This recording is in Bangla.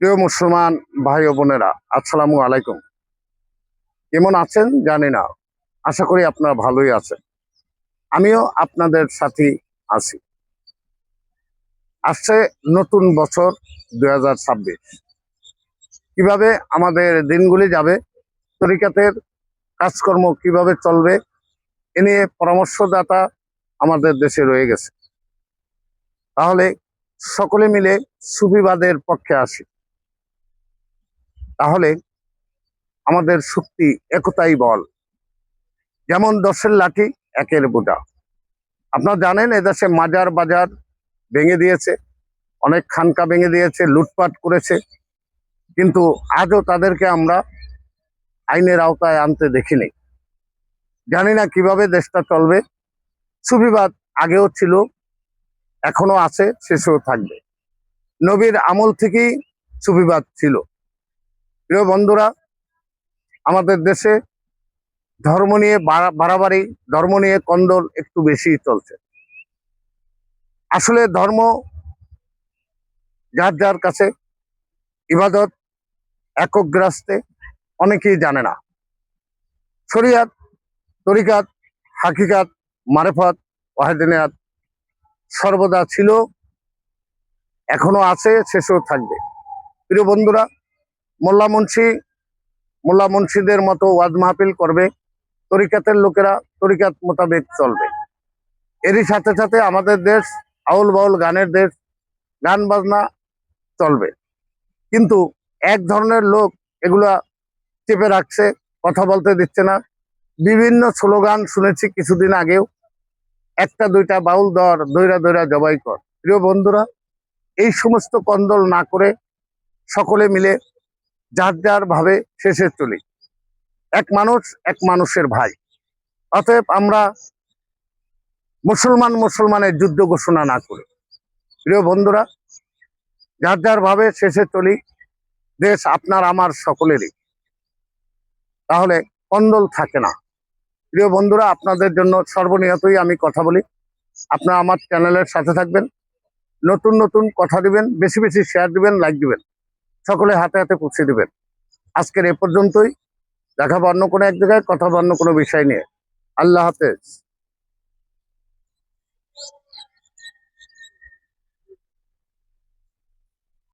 প্রিয় মুসলমান ভাই ও বোনেরা, আসসালামু আলাইকুম। কেমন আছেন? জানি না। আশা করি আপনারা ভালোই আছেন। আমিও আপনাদের সাথে আছি। আসছে নতুন বছর দু হাজার ছাব্বিশ। কীভাবে আমাদের দিনগুলি যাবে, তরিকাতের কাজকর্ম কীভাবে চলবে, এ নিয়ে পরামর্শদাতা আমাদের দেশে রয়ে গেছে। তাহলে সকলে মিলে সুবিবাদের পক্ষে আসি। আমাদের শক্তি একতাই বল। যেমন দশের লাঠি, একের বোঝা। আপনারা জানেন এদেশে মাজার বাজার ভেঙে দিয়েছে, অনেক খানকা ভেঙে দিয়েছে, লুটপাট করেছে। কিন্তু আজও তাদেরকে আমরা আইনের আওতায় আনতে দেখিনি। জানি না কীভাবে দেশটা চলবে। সুবিবাদ আগেও ছিল এখনও আছে, শেষেও থাকবে। নবীর আমল থেকেই সুবিবাদ ছিল। প্রিয় বন্ধুরা, আমাদের দেশে ধর্ম নিয়ে বাড়া- বাড়াবাড়ি, ধর্ম নিয়ে কন্দল একটু বেশি চলছে। আসলে ধর্ম যার যার কাছে ইবাদত, একগ্রাস্তে অনেকেই জানে না। শরিয়াত, তরিকাত, হাকিকাত, মারেফত, ওয়াহেদিনাত সর্বদা ছিল, এখনও আছে, শেষও থাকবে। প্রিয় বন্ধুরা মোল্লা মুন্সি, মোল্লা মুন্সিদের মতো ওয়াজ মাহফিল করবে, তরিকাতের লোকেরা তরিকাত মোতাবেক চলবে। এরই সাথে সাথে আমাদের দেশ, আউল বাউল গানের দেশ, গান বাজনা চলবে। কিন্তু এক ধরনের লোক এগুলা চেপে রাখছে, কথা বলতে দিচ্ছে না। বিভিন্ন স্লোগান শুনেছি কিছুদিন আগেও, একটা দুইটা বাউল দর দৈরা দৈরা জবাই কর। প্রিয় বন্ধুরা, এই সমস্ত কন্দল না করে সকলে মিলে যার যার ভাবে শেষে চলি। এক মানুষ, এক মানুষের ভাই। অতএব আমরা মুসলমান মুসলমানের যুদ্ধ ঘোষণা না করি। প্রিয় বন্ধুরা, যার যার ভাবে শেষে চলি, দেশ আপনার, আমার, সকলেরই। তাহলে কন্দল থাকে না। প্রিয় বন্ধুরা, আপনাদের জন্য সর্বনিয়তই আমি কথা বলি। আপনারা আমার চ্যানেলের সাথে থাকবেন। নতুন নতুন কথা দিবেন, বেশি বেশি শেয়ার দিবেন লাইক দিবেন। সকলে হাতে হাতে পৌঁছে দিবেন। আজকের এ পর্যন্তই। দেখাবো অন্য কোনো এক জায়গায়, কথা বা অন্য কোনো বিষয় নিয়ে। আল্লাহ হাফেজ।